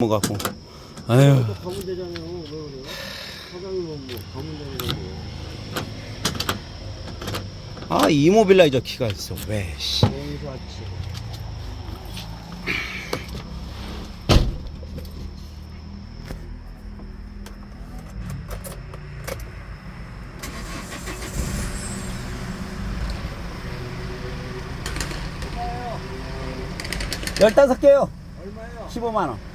뭐 갖고. 아유. 뭐. 아 이모빌라이저 키가 있어. 왜? 씨. 공사치. 열다섯 개요. 얼마예요? 15만 원.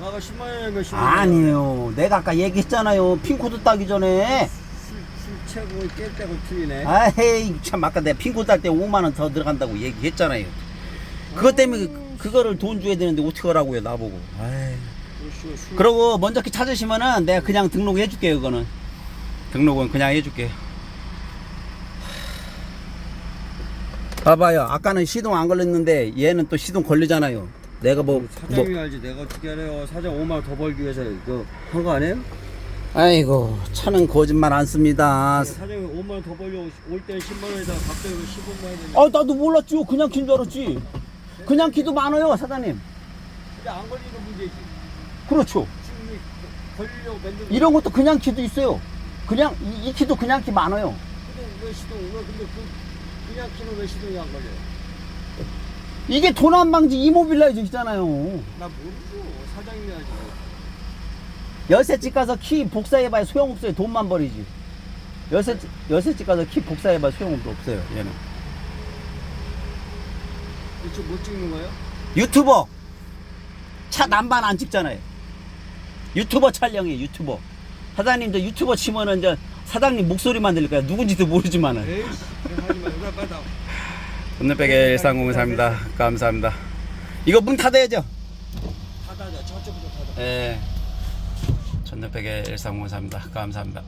나가 10만 원이면 10만 원. 아니에요. 내가 아까 얘기했잖아요. 핑코드 따기 전에. 채고 깰 때고 틀리네. 아이 참 아까 내가 핑코드 딸 때 5만 원 더 들어간다고 얘기했잖아요. 그것 때문에 그- 그거를 돈 줘야 되는데 어떻게 하라고요 나보고. 아이. 그렇죠. 술. 그러고 먼저 키 찾으시면은 내가 그냥 등록해 줄게요 그거는. 등록은 그냥 해줄게. 봐봐요. 아까는 시동 안 걸렸는데 얘는 또 시동 걸리잖아요. 내가 뭐, 뭐 사장님이 알지. 내가 어떻게 알아요? 사장 5만 원 더 벌기 위해서 이거 한 거 아니에요? 아이고 차는 거짓말 안 씁니다. 사장님이 5만 원 더 벌려고 올 때는 10만 원에다가 갑자기 15만 원이 되는데 아 나도 몰랐죠. 그냥 킨 줄 알았지. 그냥 키도 많아요 사장님. 근데 안 걸리는 문제지. 그렇죠. 지금 이 걸리려고 만든 거. 이런 것도 그냥 키도 있어요. 그냥 이, 이 키도 그냥 키 많아요. 근데 왜 시동 왜 근데 그 그냥 키는 왜 시동이 안 걸려요? 이게 도난 방지 이모빌라이저 있잖아요. 나 모르죠. 사장님이 알지. 열쇠집 가서 키 복사해봐야 소용없어요. 돈만 버리지. 열쇠집, 열쇠집 가서 키 복사해봐야 소용없어요. 얘는. 지금 못 찍는 거예요? 유튜버. 차 남반 안 찍잖아요. 유튜버 촬영이에요. 유튜버. 사장님 저 유튜버 치면은 저 사장님 목소리만 들릴 거야. 누군지도 모르지만은. 에이씨, 하지 마. 나. 건너백의 일상공사입니다. 감사합니다. 이거 문 닫아야죠. 닫아자. 저쪽부터 닫아. 예. 전너백의 일상공사입니다. 감사합니다.